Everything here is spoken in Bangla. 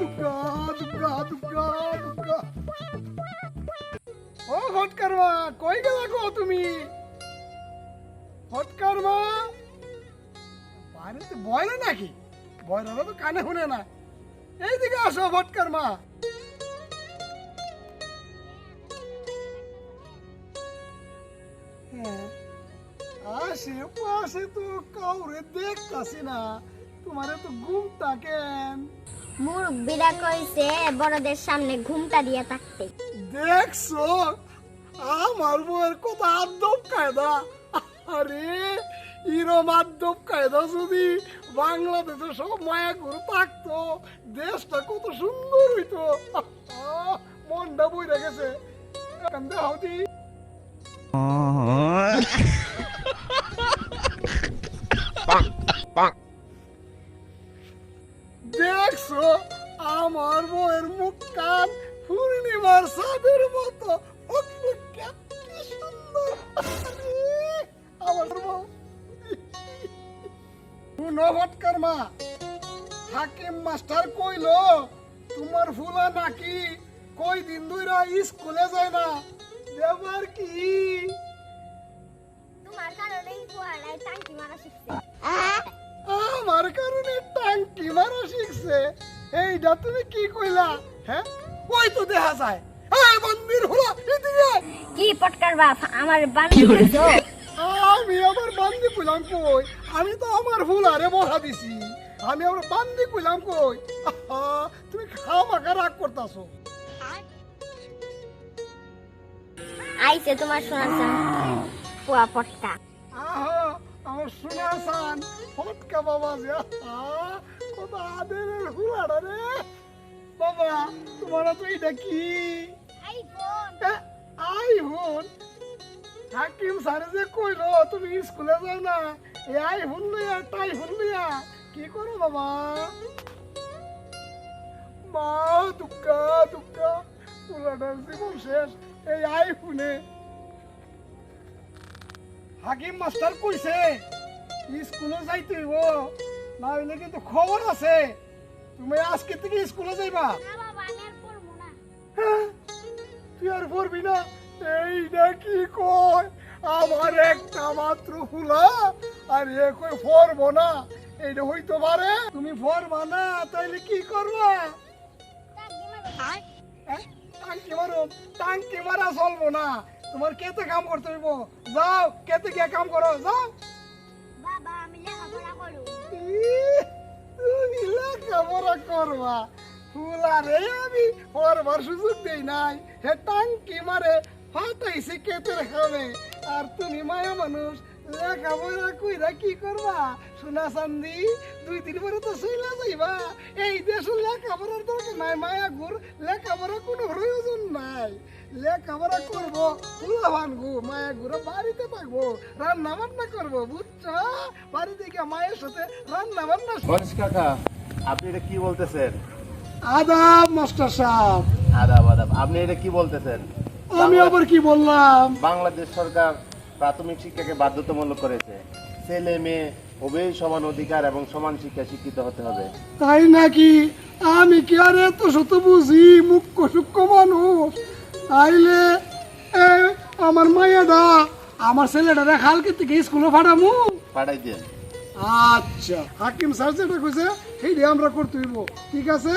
দুগ্গা দুগ্গা দুগ্গা দুগ্গা ও ফটকার মা কই গেলা গো তুমি? ফটকার মা বাড়িতে বয় না নাকি? বয়রা তো কানে শুনে না। এইদিকে আসো ফটকার মা হ্যাঁ আশেপাশে তো কাউরে দেখতাছি না। তোমারে তো ঘুমটা কেন? মুরব্বীরা কইছে বড়দের সামনে ঘুমটা দিয়ে থাকতে। দেখছ? আমার বউয়ের কত আদব কায়দা আরে ইরম আদব কায়দা যদি বাংলাদেশে সব মায়া করে থাকতো দেশটা কত সুন্দর হইতো। মনটা বইরা গেছে। কান্দে হাউদি দেখছ? আমার বউয়ের মুখ কান পূর্ণিমার চাঁদের মতো। কি সুন্দর। আমার ভটকার মা। হাকিম মাস্টার কইলো, তোমার ফুলা নাকি কই দিন দুইরা স্কুলে যায় না? ব্যাপার কি? শিখছে এইটা তুমি কি কইলা? হ্যাঁ? ওই তো দেখা যায়। এই মন্দির হলো এদিকে। কি পটকার বাপ আমার বান্ধবী কইছো আমি আমার বান্দি কইলাম কই? আমি তো আমার ভুল বহা দিছি। আমি আমার বান্দি কইলাম কই? তুমি খামাখা রাগ করতাছো। আইছে তোমার শোনার চান কুয়া পটকা। আহা আমার সোনা সান ফটকা বাবা যে আহা, কত হুলাড়া রে। বাবা তোমার তো এটা কি? এ, আই হন হাকিম স্যারে যে কইলো তুমি স্কুলে যাও না। এই আই হুন লইয়া টাই হুন লইয়া কি করো বাবা? মা দুঃখা দুঃখা পুরাটার জীবন শেষ এই আই হুনে হাকিম মাস্টার কইছে স্কুলে যাইতে হইব। না হইলে কিন্তু খবর আছে। তুমি আজকে থেকে স্কুলে যাইবা। হ্যাঁ, তুই আর পড়বি না? এইটা কি কয়? আমার একটা মাত্র ফুলা আর এ কই পড়ব না। এইটা হইতে পারে? তুমি পড়বা না তাইলে কি করবা? হ্যাঁ? টাঙ্কি মারো। টাঙ্কি মারা চলবো না। তোমার কেতে কাম করতে হইব? যাও কেতে গিয়ে কাম করো? যাও। লেখাপড়া করবা। ফুলারে আমি পরবার সুযোগ দেই নাই। হে টাঙ্কি মারে কেটের খাবে আর তুমি মায়া মানুষ, লেখাপড়া কইরা কি করবা? সোনা চান্দি, দুই দিন পরে তো চইলা যাইবা। এই দেশ লেখাপড়ার দরকার নাই, মায়া ঘুর, লেখাপড়া কোনো লেখাপড়া করব ফুলা ভানবো মায়া ঘুরে বাড়িতে থাকব রান্না বান্না করব বুঝছ? বাড়িতে গিয়ে মায়ের সাথে রান্না বান্না কাকা আপনি এটা কি বলতেছেন? আদাব মাস্টার সাহেব। আদাব আদাব। আপনি এটা কি বলতেছেন? আমি আবার কি বললাম? বাংলাদেশ সরকার প্রাথমিক শিক্ষাকে বাধ্যতামূলক করেছে। ছেলে মেয়ে উভয় সমান অধিকার এবং সমান শিক্ষা শিক্ষিত হতে হবে। তাই নাকি আমি কি আর এত শত বুঝি? মুখ্য সূক্ষ্ম মানুষ। তাইলে এ, আমার মাইয়াডা আমার ছেলেটা কালকে থেকে স্কুলে ফাটামু পাঠাই দিয়ে আচ্ছা হাকিম স্যার যেটা কইছে সেইটা আমরা করতে হইব। ঠিক আছে?